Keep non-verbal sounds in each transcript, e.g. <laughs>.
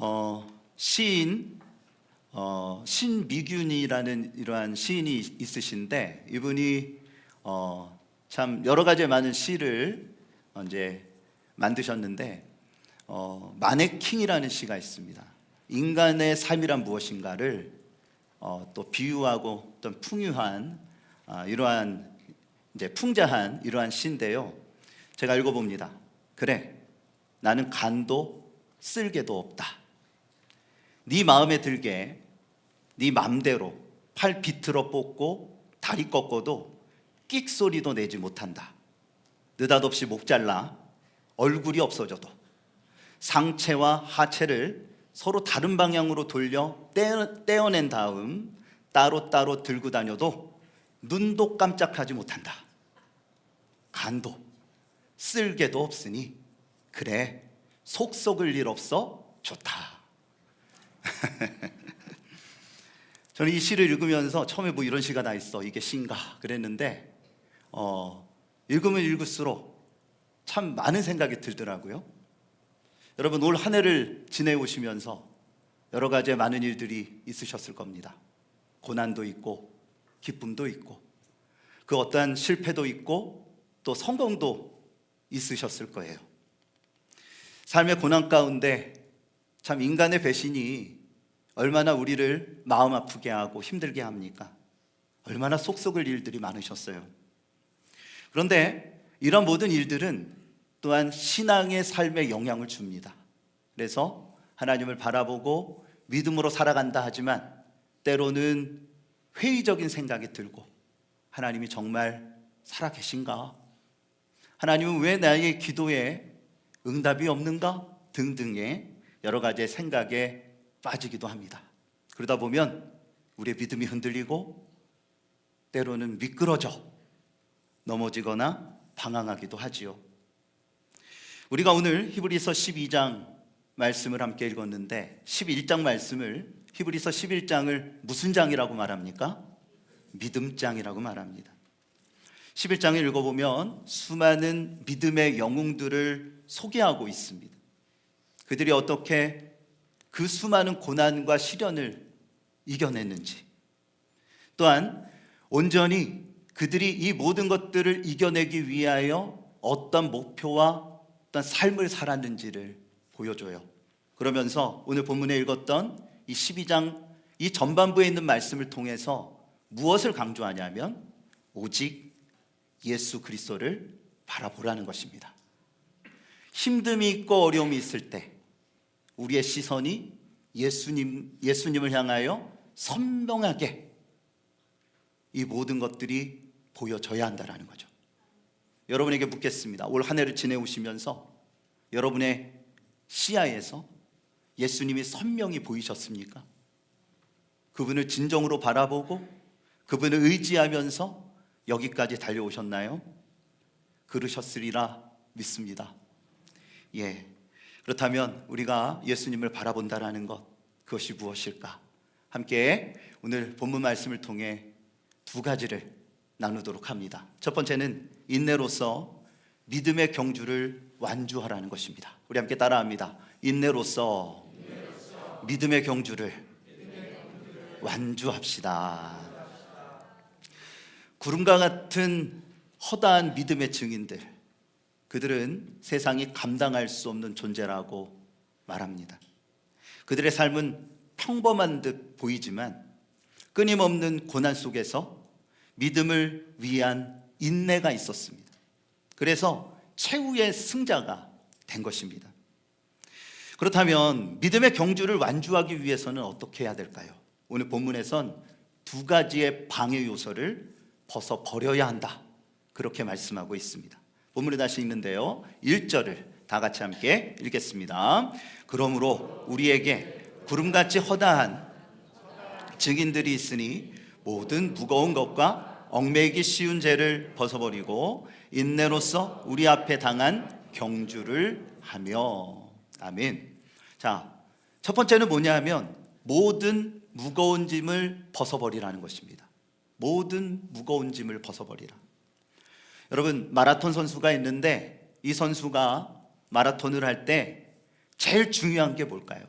어, 시인 어, 신미균이라는 이러한 시인이 있으신데 이분이 어, 참 여러 가지 많은 시를 어, 이제 만드셨는데 어, 마네킹이라는 시가 있습니다. 인간의 삶이란 무엇인가를 어, 또 비유하고 어떤 풍요한 아, 이러한 이제 풍자한 이러한 시인데요. 제가 읽어봅니다. 그래, 나는 간도 쓸개도 없다. 네 마음에 들게 네 맘대로 팔 비틀어 뽑고 다리 꺾어도 끽 소리도 내지 못한다. 느닷없이 목 잘라 얼굴이 없어져도 상체와 하체를 서로 다른 방향으로 돌려 떼어, 떼어낸 다음 따로따로 들고 다녀도 눈도 깜짝하지 못한다. 간도 쓸개도 없으니 그래 속 썩을 일 없어 좋다. <laughs> 저는 이 시를 읽으면서 처음에 뭐 이런 시가 다 있어 이게 시인가 그랬는데 어, 읽으면 읽을수록 참 많은 생각이 들더라고요. 여러분 올 한 해를 지내오시면서 여러 가지 많은 일들이 있으셨을 겁니다. 고난도 있고 기쁨도 있고 그 어떠한 실패도 있고 또 성공도 있으셨을 거예요. 삶의 고난 가운데 참 인간의 배신이 얼마나 우리를 마음 아프게 하고 힘들게 합니까? 얼마나 속 썩을 일들이 많으셨어요. 그런데 이런 모든 일들은 또한 신앙의 삶에 영향을 줍니다. 그래서 하나님을 바라보고 믿음으로 살아간다 하지만 때로는 회의적인 생각이 들고 하나님이 정말 살아 계신가? 하나님은 왜 나의 기도에 응답이 없는가? 등등의 여러 가지의 생각에 빠지기도 합니다. 그러다 보면 우리의 믿음이 흔들리고 때로는 미끄러져 넘어지거나 방황하기도 하지요. 우리가 오늘 히브리서 12장 말씀을 함께 읽었는데 11장 말씀을 히브리서 11장을 무슨 장이라고 말합니까? 믿음장이라고 말합니다. 11장을 읽어보면 수많은 믿음의 영웅들을 소개하고 있습니다. 그들이 어떻게 그 수많은 고난과 시련을 이겨냈는지 또한 온전히 그들이 이 모든 것들을 이겨내기 위하여 어떤 목표와 어떤 삶을 살았는지를 보여줘요. 그러면서 오늘 본문에 읽었던 이 12장 이 전반부에 있는 말씀을 통해서 무엇을 강조하냐면 오직 예수 그리스도를 바라보라는 것입니다. 힘듦이 있고 어려움이 있을 때 우리의 시선이 예수님 예수님을 향하여 선명하게 이 모든 것들이 보여져야 한다라는 거죠. 여러분에게 묻겠습니다. 올 한 해를 지내오시면서 여러분의 시야에서 예수님이 선명히 보이셨습니까? 그분을 진정으로 바라보고 그분을 의지하면서 여기까지 달려오셨나요? 그러셨으리라 믿습니다. 예. 그렇다면 우리가 예수님을 바라본다라는 것 그것이 무엇일까? 함께 오늘 본문 말씀을 통해 두 가지를 나누도록 합니다. 첫 번째는 인내로서 믿음의 경주를 완주하라는 것입니다. 우리 함께 따라합니다. 인내로서, 믿음의 경주를, 완주합시다. 구름과 같은 허다한 믿음의 증인들, 그들은 세상이 감당할 수 없는 존재라고 말합니다. 그들의 삶은 평범한 듯 보이지만 끊임없는 고난 속에서 믿음을 위한 인내가 있었습니다. 그래서 최후의 승자가 된 것입니다. 그렇다면 믿음의 경주를 완주하기 위해서는 어떻게 해야 될까요? 오늘 본문에선 두 가지의 방해 요소를 벗어 버려야 한다. 그렇게 말씀하고 있습니다. 본문에 다시 읽는데요. 1절을 다 같이 함께 읽겠습니다. 그러므로 우리에게 구름같이 허다한 증인들이 있으니 모든 무거운 것과 얽매이기 쉬운 죄를 벗어버리고 인내로서 우리 앞에 당한 경주를 하며 아멘. 자, 첫 번째는 뭐냐 하면 모든 무거운 짐을 벗어버리라는 것입니다. 모든 무거운 짐을 벗어버리라. 여러분 마라톤 선수가 있는데 이 선수가 마라톤을 할 때 제일 중요한 게 뭘까요?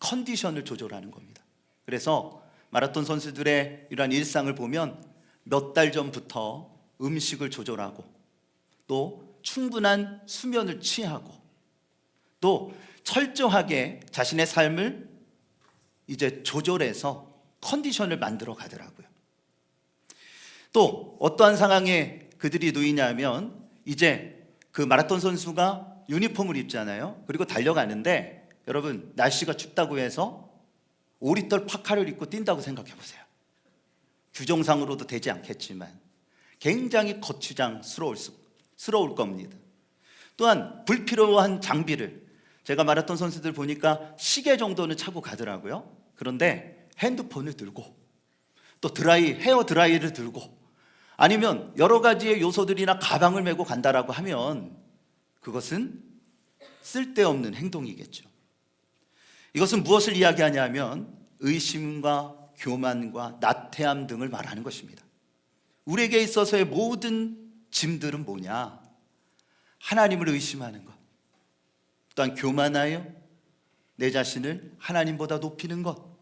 컨디션을 조절하는 겁니다. 그래서 마라톤 선수들의 이러한 일상을 보면 몇 달 전부터 음식을 조절하고 또 충분한 수면을 취하고 또 철저하게 자신의 삶을 이제 조절해서 컨디션을 만들어 가더라고요. 또 어떠한 상황에 그들이 놓이냐면 이제 그 마라톤 선수가 유니폼을 입잖아요. 그리고 달려가는데 여러분 날씨가 춥다고 해서 오리털 파카를 입고 뛴다고 생각해 보세요. 규정상으로도 되지 않겠지만 굉장히 거추장스러울 수, 스러울 겁니다. 또한 불필요한 장비를 제가 마라톤 선수들 보니까 시계 정도는 차고 가더라고요. 그런데 핸드폰을 들고 또 드라이 헤어 드라이를 들고 아니면 여러 가지의 요소들이나 가방을 메고 간다라고 하면 그것은 쓸데없는 행동이겠죠. 이것은 무엇을 이야기하냐면 의심과 교만과 나태함 등을 말하는 것입니다. 우리에게 있어서의 모든 짐들은 뭐냐? 하나님을 의심하는 것. 또한 교만하여 내 자신을 하나님보다 높이는 것.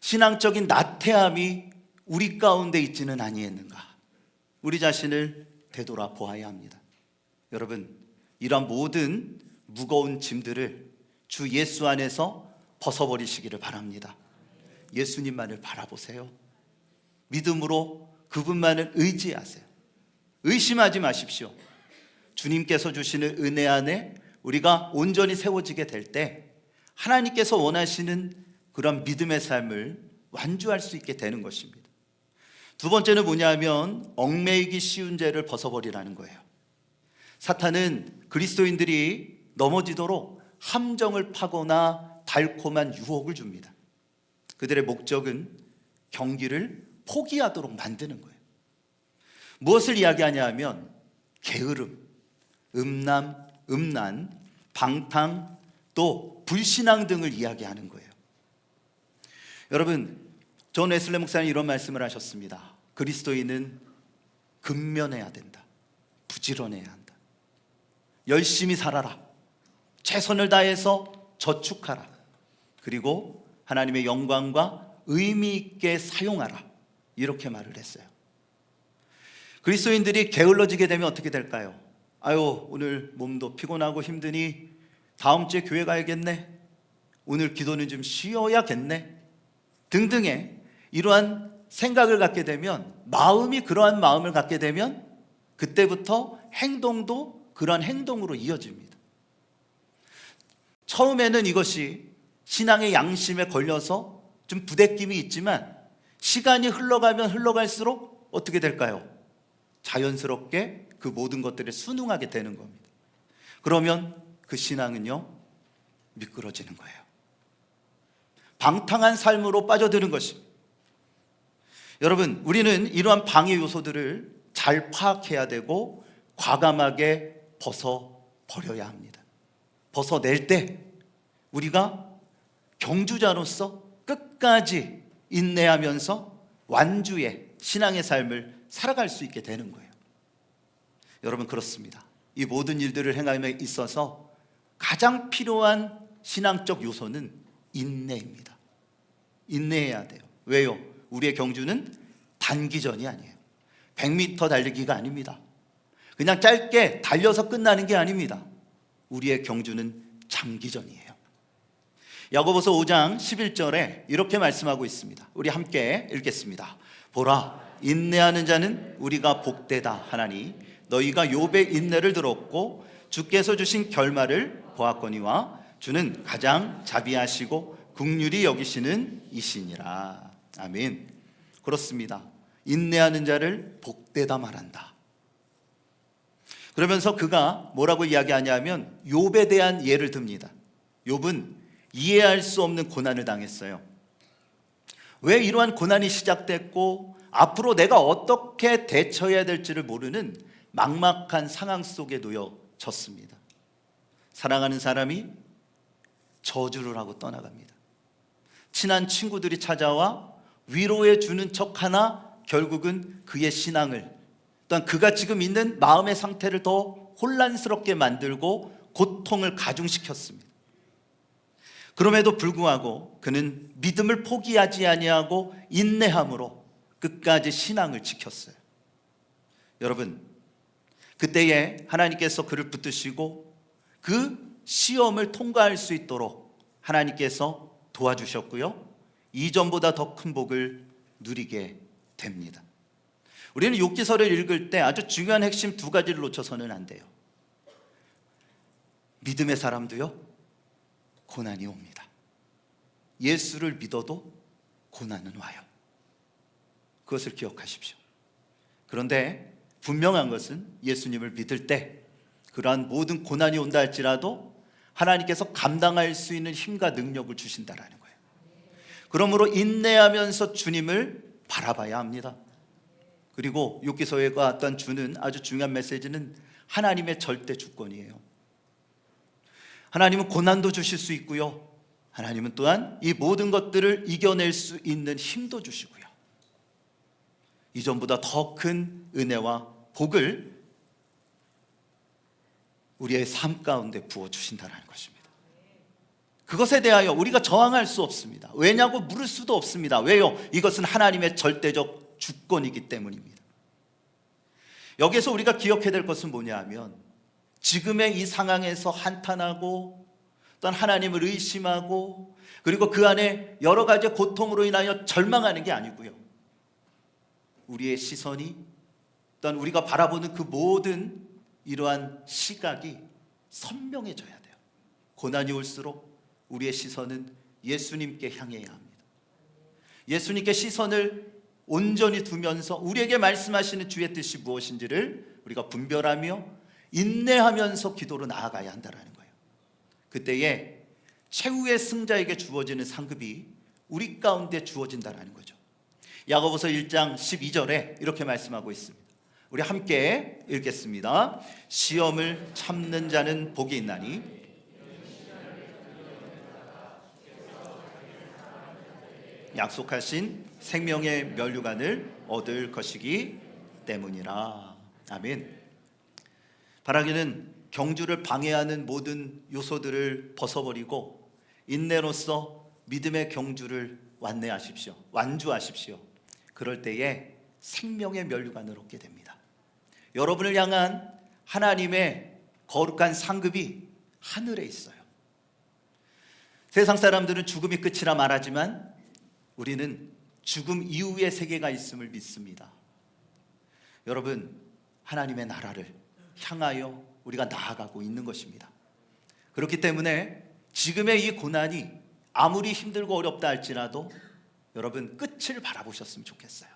신앙적인 나태함이 우리 가운데 있지는 아니했는가? 우리 자신을 되돌아 보아야 합니다. 여러분, 이러한 모든 무거운 짐들을 주 예수 안에서 벗어버리시기를 바랍니다. 예수님만을 바라보세요. 믿음으로 그분만을 의지하세요. 의심하지 마십시오. 주님께서 주시는 은혜 안에 우리가 온전히 세워지게 될 때 하나님께서 원하시는 그런 믿음의 삶을 완주할 수 있게 되는 것입니다. 두 번째는 뭐냐면 얽매이기 쉬운 죄를 벗어버리라는 거예요. 사탄은 그리스도인들이 넘어지도록 함정을 파거나 달콤한 유혹을 줍니다. 그들의 목적은 경기를 포기하도록 만드는 거예요. 무엇을 이야기하냐 하면 게으름, 음남, 음란, 방탕, 또 불신앙 등을 이야기하는 거예요. 여러분, 존 웨슬레 목사님 이런 말씀을 하셨습니다. 그리스도인은 근면해야 된다. 부지런해야 한다. 열심히 살아라. 최선을 다해서 저축하라. 그리고 하나님의 영광과 의미 있게 사용하라. 이렇게 말을 했어요. 그리스도인들이 게을러지게 되면 어떻게 될까요? 아유, 오늘 몸도 피곤하고 힘드니 다음 주에 교회 가야겠네. 오늘 기도는 좀 쉬어야겠네. 등등의 이러한 생각을 갖게 되면 마음이 그러한 마음을 갖게 되면 그때부터 행동도 그러한 행동으로 이어집니다. 처음에는 이것이 신앙의 양심에 걸려서 좀 부대낌이 있지만 시간이 흘러가면 흘러갈수록 어떻게 될까요? 자연스럽게 그 모든 것들에 순응하게 되는 겁니다. 그러면 그 신앙은요, 미끄러지는 거예요. 방탕한 삶으로 빠져드는 것입니다. 여러분, 우리는 이러한 방해 요소들을 잘 파악해야 되고 과감하게 벗어 버려야 합니다. 벗어낼 때 우리가 경주자로서 끝까지 인내하면서 완주의 신앙의 삶을 살아갈 수 있게 되는 거예요. 여러분 그렇습니다. 이 모든 일들을 행함에 있어서 가장 필요한 신앙적 요소는 인내입니다. 인내해야 돼요. 왜요? 우리의 경주는 단기전이 아니에요. 100m 달리기가 아닙니다. 그냥 짧게 달려서 끝나는 게 아닙니다. 우리의 경주는 장기전이에요. 야고보서 5장 11절에 이렇게 말씀하고 있습니다. 우리 함께 읽겠습니다. 보라 인내하는 자는 우리가 복되다 하나니 너희가 욥의 인내를 들었고 주께서 주신 결말을 보았거니와 주는 가장 자비하시고 국률이 여기시는 이시니라. 아멘. 그렇습니다. 인내하는 자를 복되다 말한다. 그러면서 그가 뭐라고 이야기하냐면 욥에 대한 예를 듭니다. 욥은 이해할 수 없는 고난을 당했어요. 왜 이러한 고난이 시작됐고 앞으로 내가 어떻게 대처해야 될지를 모르는 막막한 상황 속에 놓여졌습니다. 사랑하는 사람이 저주를 하고 떠나갑니다. 친한 친구들이 찾아와 위로해 주는 척 하나 결국은 그의 신앙을 또한 그가 지금 있는 마음의 상태를 더 혼란스럽게 만들고 고통을 가중시켰습니다. 그럼에도 불구하고 그는 믿음을 포기하지 아니하고 인내함으로 끝까지 신앙을 지켰어요. 여러분, 그때에 하나님께서 그를 붙드시고 그 시험을 통과할 수 있도록 하나님께서 도와주셨고요. 이전보다 더 큰 복을 누리게 됩니다. 우리는 욥기서를 읽을 때 아주 중요한 핵심 두 가지를 놓쳐서는 안 돼요. 믿음의 사람도요. 고난이 옵니다. 예수를 믿어도 고난은 와요. 그것을 기억하십시오. 그런데 분명한 것은 예수님을 믿을 때 그러한 모든 고난이 온다 할지라도 하나님께서 감당할 수 있는 힘과 능력을 주신다라는 거예요. 그러므로 인내하면서 주님을 바라봐야 합니다. 그리고 욥기서에가 어떤 주는 아주 중요한 메시지는 하나님의 절대 주권이에요. 하나님은 고난도 주실 수 있고요. 하나님은 또한 이 모든 것들을 이겨낼 수 있는 힘도 주시고요. 이전보다 더 큰 은혜와 복을 우리의 삶 가운데 부어 주신다는 것입니다. 그것에 대하여 우리가 저항할 수 없습니다. 왜냐고 물을 수도 없습니다. 왜요? 이것은 하나님의 절대적 주권이기 때문입니다. 여기서 우리가 기억해야 될 것은 뭐냐 하면 지금의 이 상황에서 한탄하고 또한 하나님을 의심하고 그리고 그 안에 여러 가지 고통으로 인하여 절망하는 게 아니고요. 우리의 시선이 또한 우리가 바라보는 그 모든 이러한 시각이 선명해져야 돼요. 고난이 올수록 우리의 시선은 예수님께 향해야 합니다. 예수님께 시선을 온전히 두면서 우리에게 말씀하시는 주의 뜻이 무엇인지를 우리가 분별하며 인내하면서 기도로 나아가야 한다는 거예요. 그때에 최후의 승자에게 주어지는 상급이 우리 가운데 주어진다는 거죠. 야고보서 1장 12절에 이렇게 말씀하고 있습니다. 우리 함께 읽겠습니다. 시험을 참는 자는 복이 있나니 약속하신 생명의 면류관을 얻을 것이기 때문이라. 아멘. 바라기는 경주를 방해하는 모든 요소들을 벗어버리고 인내로서 믿음의 경주를 완내하십시오. 완주하십시오. 그럴 때에 생명의 면류관을 얻게 됩니다. 여러분을 향한 하나님의 거룩한 상급이 하늘에 있어요. 세상 사람들은 죽음이 끝이라 말하지만 우리는 죽음 이후의 세계가 있음을 믿습니다. 여러분, 하나님의 나라를 향하여 우리가 나아가고 있는 것입니다. 그렇기 때문에 지금의 이 고난이 아무리 힘들고 어렵다 할지라도 여러분 끝을 바라보셨으면 좋겠어요.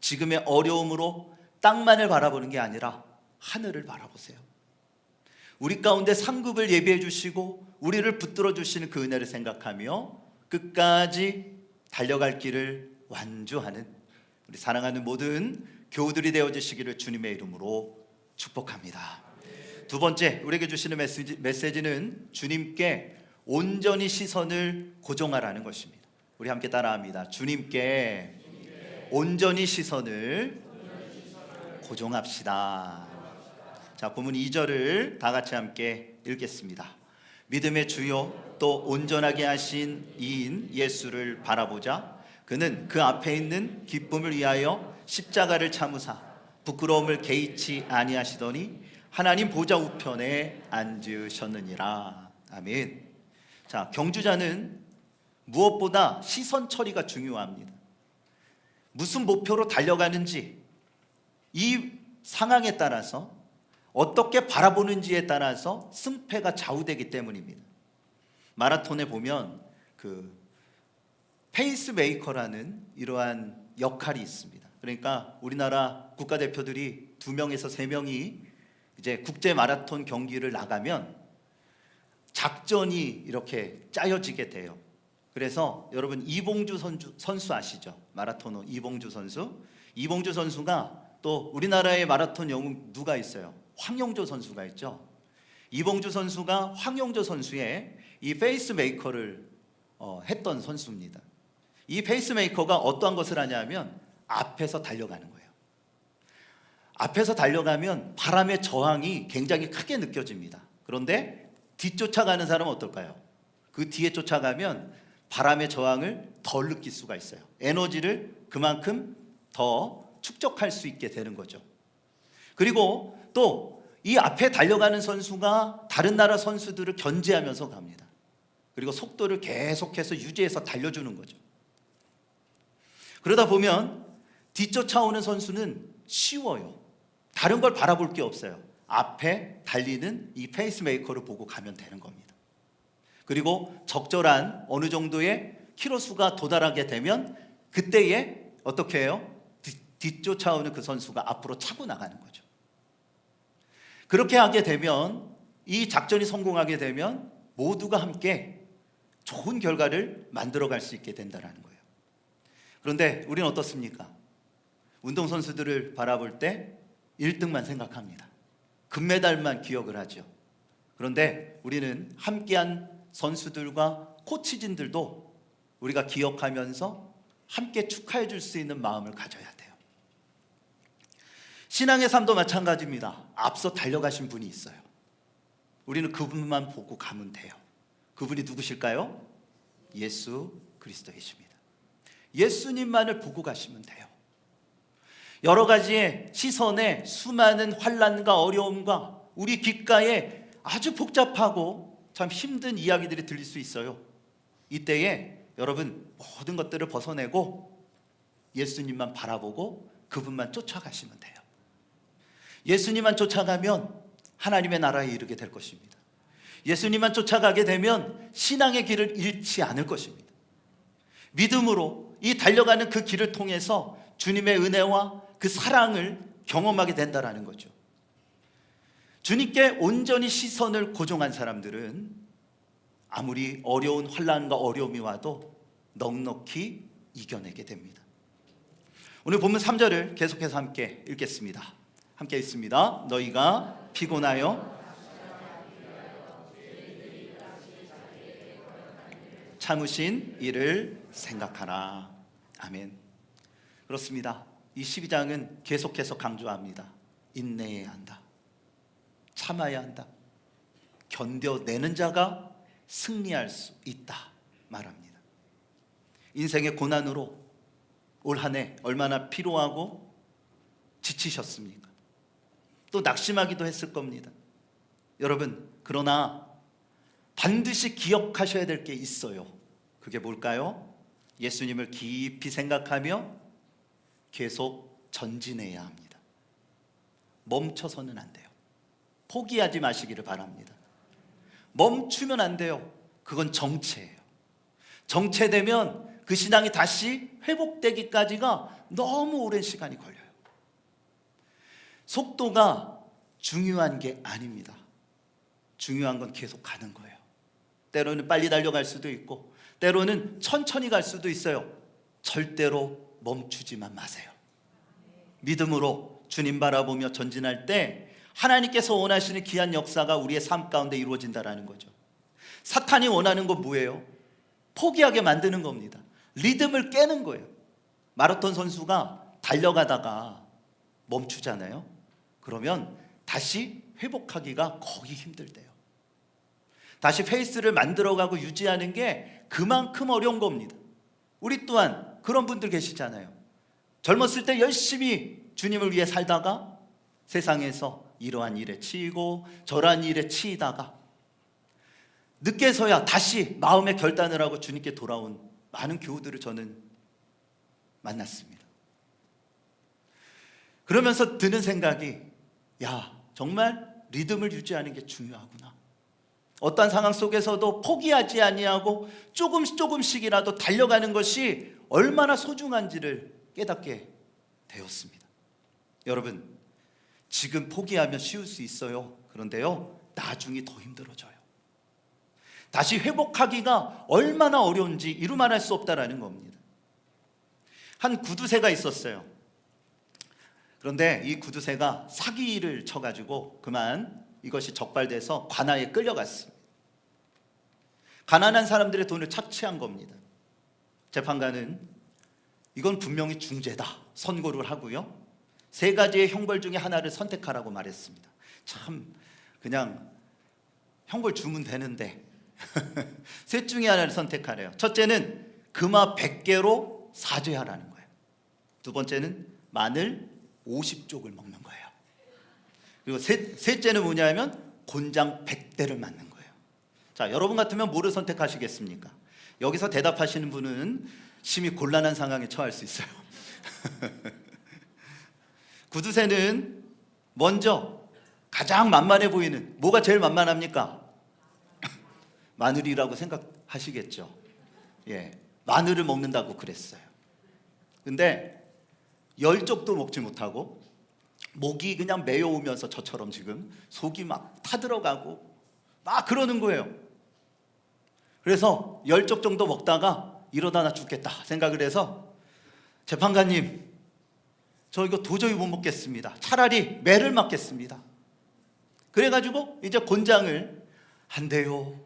지금의 어려움으로 땅만을 바라보는 게 아니라 하늘을 바라보세요. 우리 가운데 상급을 예비해 주시고 우리를 붙들어 주시는 그 은혜를 생각하며 끝까지 달려갈 길을 완주하는 우리 사랑하는 모든 교우들이 되어 주시기를 주님의 이름으로 축복합니다. 두 번째 우리에게 주시는 메시지, 메시지는 주님께 온전히 시선을 고정하라는 것입니다. 우리 함께 따라합니다. 주님께 온전히 시선을 고정합시다. 자, 본문 2절을 다 같이 함께 읽겠습니다. 믿음의 주요 또 온전하게 하신 이인 예수를 바라보자. 그는 그 앞에 있는 기쁨을 위하여 십자가를 참으사 부끄러움을 개의치 아니하시더니 하나님 보좌 우편에 앉으셨느니라. 아멘. 자, 경주자는 무엇보다 시선 처리가 중요합니다. 무슨 목표로 달려가는지 이 상황에 따라서 어떻게 바라보는지에 따라서 승패가 좌우되기 때문입니다. 마라톤에 보면 그 페이스메이커라는 이러한 역할이 있습니다. 그러니까 우리나라 국가대표들이 두 명에서 세 명이 이제 국제 마라톤 경기를 나가면 작전이 이렇게 짜여지게 돼요. 그래서 여러분 이봉주 선수, 선수 아시죠? 마라톤 이봉주 선수. 이봉주 선수가 또 우리나라의 마라톤 영웅 누가 있어요? 황영조 선수가 있죠. 이봉주 선수가 황영조 선수의 이 페이스메이커를 어, 했던 선수입니다. 이 페이스메이커가 어떠한 것을 하냐면 앞에서 달려가는 거예요. 앞에서 달려가면 바람의 저항이 굉장히 크게 느껴집니다. 그런데 뒤쫓아가는 사람은 어떨까요? 그 뒤에 쫓아가면 바람의 저항을 덜 느낄 수가 있어요. 에너지를 그만큼 더 축적할 수 있게 되는 거죠. 그리고 또 이 앞에 달려가는 선수가 다른 나라 선수들을 견제하면서 갑니다. 그리고 속도를 계속해서 유지해서 달려주는 거죠. 그러다 보면 뒤쫓아오는 선수는 쉬워요. 다른 걸 바라볼 게 없어요. 앞에 달리는 이 페이스메이커를 보고 가면 되는 겁니다. 그리고 적절한 어느 정도의 키로수가 도달하게 되면 그때에 어떻게 해요? 뒤, 뒤쫓아오는 그 선수가 앞으로 차고 나가는 거죠. 그렇게 하게 되면 이 작전이 성공하게 되면 모두가 함께 좋은 결과를 만들어 갈 수 있게 된다는 거예요. 그런데 우리는 어떻습니까? 운동선수들을 바라볼 때 1등만 생각합니다. 금메달만 기억을 하죠. 그런데 우리는 함께한 선수들과 코치진들도 우리가 기억하면서 함께 축하해 줄 수 있는 마음을 가져야 돼요. 신앙의 삶도 마찬가지입니다. 앞서 달려가신 분이 있어요. 우리는 그분만 보고 가면 돼요. 그분이 누구실까요? 예수 그리스도이십니다. 예수님만을 보고 가시면 돼요. 여러 가지의 시선에 수많은 환란과 어려움과 우리 귓가에 아주 복잡하고 참 힘든 이야기들이 들릴 수 있어요. 이때에 여러분 모든 것들을 벗어내고 예수님만 바라보고 그분만 쫓아가시면 돼요. 예수님만 쫓아가면 하나님의 나라에 이르게 될 것입니다. 예수님만 쫓아가게 되면 신앙의 길을 잃지 않을 것입니다. 믿음으로 이 달려가는 그 길을 통해서 주님의 은혜와 그 사랑을 경험하게 된다라는 거죠. 주님께 온전히 시선을 고정한 사람들은 아무리 어려운 환란과 어려움이 와도 넉넉히 이겨내게 됩니다. 오늘 본문 3절을 계속해서 함께 읽겠습니다. 함께 읽습니다. 너희가 피곤하여 참으신 이를 생각하라. 아멘. 그렇습니다. 이 12장은 계속해서 강조합니다. 인내해야 한다. 참아야 한다. 견뎌내는 자가 승리할 수 있다. 말합니다. 인생의 고난으로 올 한 해 얼마나 피로하고 지치셨습니까? 또 낙심하기도 했을 겁니다. 여러분, 그러나 반드시 기억하셔야 될 게 있어요. 그게 뭘까요? 예수님을 깊이 생각하며 계속 전진해야 합니다. 멈춰서는 안 돼요. 포기하지 마시기를 바랍니다. 멈추면 안 돼요. 그건 정체예요. 정체되면 그 신앙이 다시 회복되기까지가 너무 오랜 시간이 걸려요. 속도가 중요한 게 아닙니다. 중요한 건 계속 가는 거예요. 때로는 빨리 달려갈 수도 있고, 때로는 천천히 갈 수도 있어요. 절대로 멈추지만 마세요. 믿음으로 주님 바라보며 전진할 때 하나님께서 원하시는 귀한 역사가 우리의 삶 가운데 이루어진다라는 거죠. 사탄이 원하는 건 뭐예요? 포기하게 만드는 겁니다. 리듬을 깨는 거예요. 마라톤 선수가 달려가다가 멈추잖아요. 그러면 다시 회복하기가 거의 힘들대요. 다시 페이스를 만들어가고 유지하는 게 그만큼 어려운 겁니다. 우리 또한 그런 분들 계시잖아요. 젊었을 때 열심히 주님을 위해 살다가 세상에서 이러한 일에 치이고 저러한 일에 치이다가 늦게서야 다시 마음의 결단을 하고 주님께 돌아온 많은 교우들을 저는 만났습니다. 그러면서 드는 생각이 야, 정말 리듬을 유지하는 게 중요하구나. 어떤 상황 속에서도 포기하지 아니하고 조금씩 조금씩이라도 달려가는 것이 얼마나 소중한지를 깨닫게 되었습니다. 여러분, 지금 포기하면 쉬울 수 있어요. 그런데요, 나중이 더 힘들어져요. 다시 회복하기가 얼마나 어려운지 이루 말할 수 없다라는 겁니다. 한 구두쇠가 있었어요. 그런데 이 구두쇠가 사기를 쳐가지고 그만 이것이 적발돼서 관아에 끌려갔습니다. 가난한 사람들의 돈을 착취한 겁니다. 재판관은 이건 분명히 중재다 선고를 하고요. 세 가지의 형벌 중에 하나를 선택하라고 말했습니다. 참 그냥 형벌 주면 되는데 <laughs> 셋 중에 하나를 선택하래요. 첫째는 금화 100개로 사죄하라는 거예요. 두 번째는 마늘 50쪽을 먹는 거예요. 그리고 셋, 셋째는 뭐냐면 곤장 100대를 맞는 거예요. 자, 여러분 같으면 뭐를 선택하시겠습니까? 여기서 대답하시는 분은 심히 곤란한 상황에 처할 수 있어요. <laughs> 구두쇠는 먼저 가장 만만해 보이는 뭐가 제일 만만합니까? <laughs> 마늘이라고 생각하시겠죠. 예, 마늘을 먹는다고 그랬어요. 근데 열 쪽도 먹지 못하고 목이 그냥 메어오면서 저처럼 지금 속이 막 타들어가고 막 그러는 거예요. 그래서 열 쪽 정도 먹다가 이러다 나 죽겠다 생각을 해서 재판관님 저 이거 도저히 못 먹겠습니다. 차라리 매를 맞겠습니다. 그래가지고 이제 곤장을 한 대요,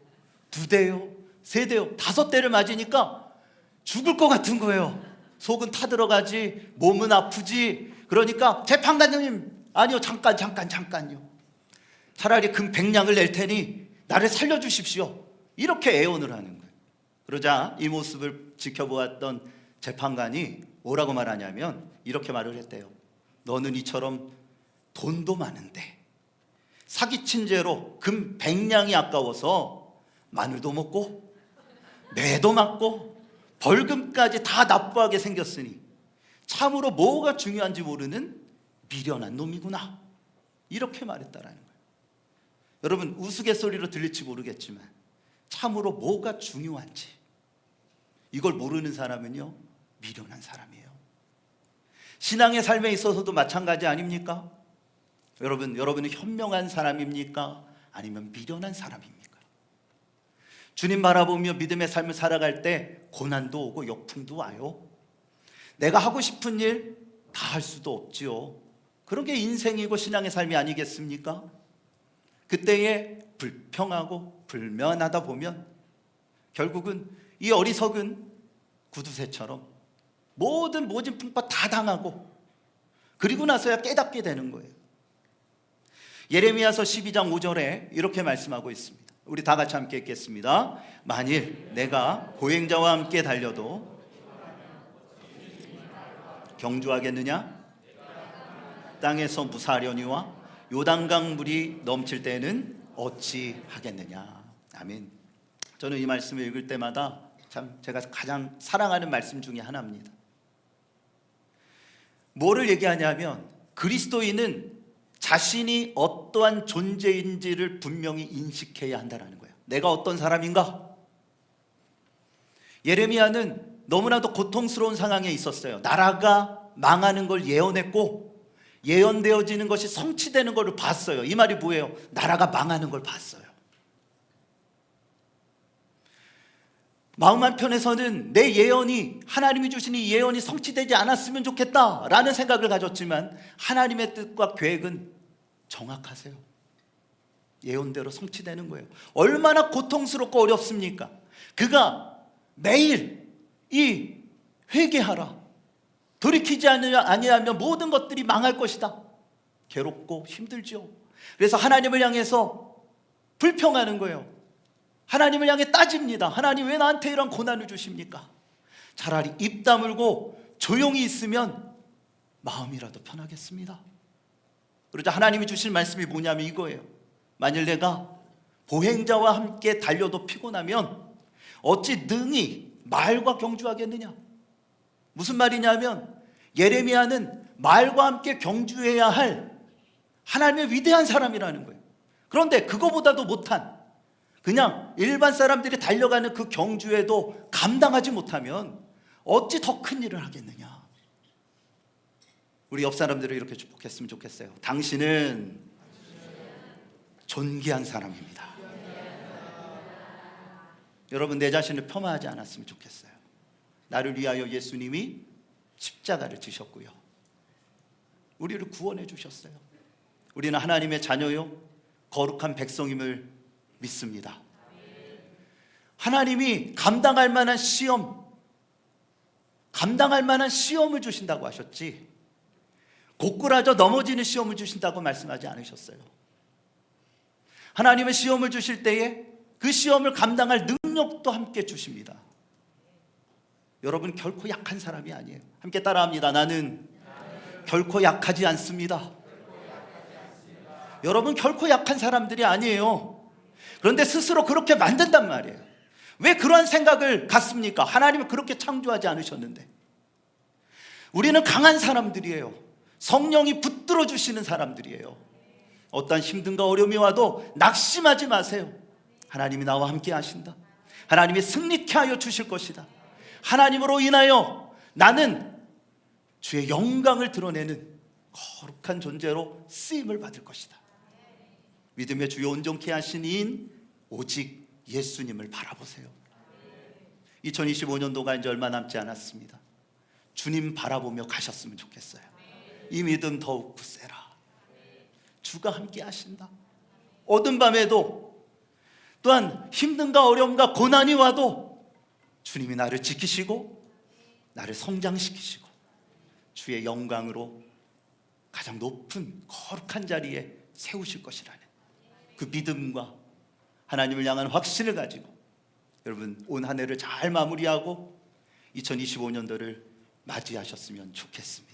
두 대요, 세 대요, 다섯 대를 맞으니까 죽을 것 같은 거예요. 속은 타들어가지, 몸은 아프지. 그러니까 재판관님 아니요 잠깐 잠깐 잠깐요. 차라리 금 백냥을 낼 테니 나를 살려주십시오. 이렇게 애원을 하는 거예요. 그러자 이 모습을 지켜보았던 재판관이 뭐라고 말하냐면 이렇게 말을 했대요. 너는 이처럼 돈도 많은데 사기친 죄로 금 백냥이 아까워서 마늘도 먹고 매도 맞고 벌금까지 다 납부하게 생겼으니 참으로 뭐가 중요한지 모르는 미련한 놈이구나 이렇게 말했다라는 거예요. 여러분 우스갯소리로 들릴지 모르겠지만 참으로 뭐가 중요한지 이걸 모르는 사람은요 미련한 사람이에요. 신앙의 삶에 있어서도 마찬가지 아닙니까? 여러분, 여러분은 현명한 사람입니까? 아니면 미련한 사람입니까? 주님 바라보며 믿음의 삶을 살아갈 때 고난도 오고 역풍도 와요. 내가 하고 싶은 일 다 할 수도 없지요. 그런 게 인생이고 신앙의 삶이 아니겠습니까? 그때에 불평하고 불면하다 보면 결국은 이 어리석은 구두쇠처럼 모든 모진 풍파 다 당하고 그리고 나서야 깨닫게 되는 거예요. 예레미야서 12장 5절에 이렇게 말씀하고 있습니다. 우리 다 같이 함께 읽겠습니다. 만일 내가 보행자와 함께 달려도 경주하겠느냐? 땅에서 무사하려니와 요단강 물이 넘칠 때는 어찌 하겠느냐? 아멘. 저는 이 말씀을 읽을 때마다 참 제가 가장 사랑하는 말씀 중에 하나입니다. 뭐를 얘기하냐면 그리스도인은 자신이 어떠한 존재인지를 분명히 인식해야 한다는 거예요. 내가 어떤 사람인가? 예레미야는 너무나도 고통스러운 상황에 있었어요. 나라가 망하는 걸 예언했고 예언되어지는 것이 성취되는 것을 봤어요. 이 말이 뭐예요? 나라가 망하는 걸 봤어요. 마음 한편에서는 내 예언이 하나님이 주신 이 예언이 성취되지 않았으면 좋겠다라는 생각을 가졌지만 하나님의 뜻과 계획은 정확하세요. 예언대로 성취되는 거예요. 얼마나 고통스럽고 어렵습니까? 그가 매일 이 회개하라. 돌이키지 아니하면 모든 것들이 망할 것이다. 괴롭고 힘들죠. 그래서 하나님을 향해서 불평하는 거예요. 하나님을 향해 따집니다. 하나님 왜 나한테 이런 고난을 주십니까? 차라리 입 다물고 조용히 있으면 마음이라도 편하겠습니다. 그러자 하나님이 주신 말씀이 뭐냐면 이거예요. 만일 내가 보행자와 함께 달려도 피곤하면 어찌 능히 말과 경주하겠느냐? 무슨 말이냐면 예레미야는 말과 함께 경주해야 할 하나님의 위대한 사람이라는 거예요. 그런데 그거보다도 못한 그냥 일반 사람들이 달려가는 그 경주에도 감당하지 못하면 어찌 더 큰 일을 하겠느냐? 우리 옆 사람들을 이렇게 축복했으면 좋겠어요. 당신은 존귀한 사람입니다. 여러분 내 자신을 폄하하지 않았으면 좋겠어요. 나를 위하여 예수님이 십자가를 지셨고요. 우리를 구원해 주셨어요. 우리는 하나님의 자녀요 거룩한 백성임을 믿습니다. 하나님이 감당할 만한 시험, 감당할 만한 시험을 주신다고 하셨지, 고꾸라져 넘어지는 시험을 주신다고 말씀하지 않으셨어요. 하나님의 시험을 주실 때에 그 시험을 감당할 능력도 함께 주십니다. 여러분 결코 약한 사람이 아니에요. 함께 따라합니다. 나는 결코 약하지 않습니다. 여러분 결코 약한 사람들이 아니에요. 그런데 스스로 그렇게 만든단 말이에요. 왜 그러한 생각을 갖습니까? 하나님은 그렇게 창조하지 않으셨는데. 우리는 강한 사람들이에요. 성령이 붙들어 주시는 사람들이에요. 어떠한 힘든가 어려움이 와도 낙심하지 마세요. 하나님이 나와 함께 하신다. 하나님이 승리케 하여 주실 것이다. 하나님으로 인하여 나는 주의 영광을 드러내는 거룩한 존재로 쓰임을 받을 것이다. 믿음의 주요 온전케 하신 이인 오직 예수님을 바라보세요. 2025년도가 이제 얼마 남지 않았습니다. 주님 바라보며 가셨으면 좋겠어요. 이 믿음 더욱 굳세라. 주가 함께 하신다. 어둠 밤에도 또한 힘든가 어려움과 고난이 와도 주님이 나를 지키시고 나를 성장시키시고 주의 영광으로 가장 높은 거룩한 자리에 세우실 것이라는 그 믿음과 하나님을 향한 확신을 가지고 여러분 온 한 해를 잘 마무리하고 2025년도를 맞이하셨으면 좋겠습니다.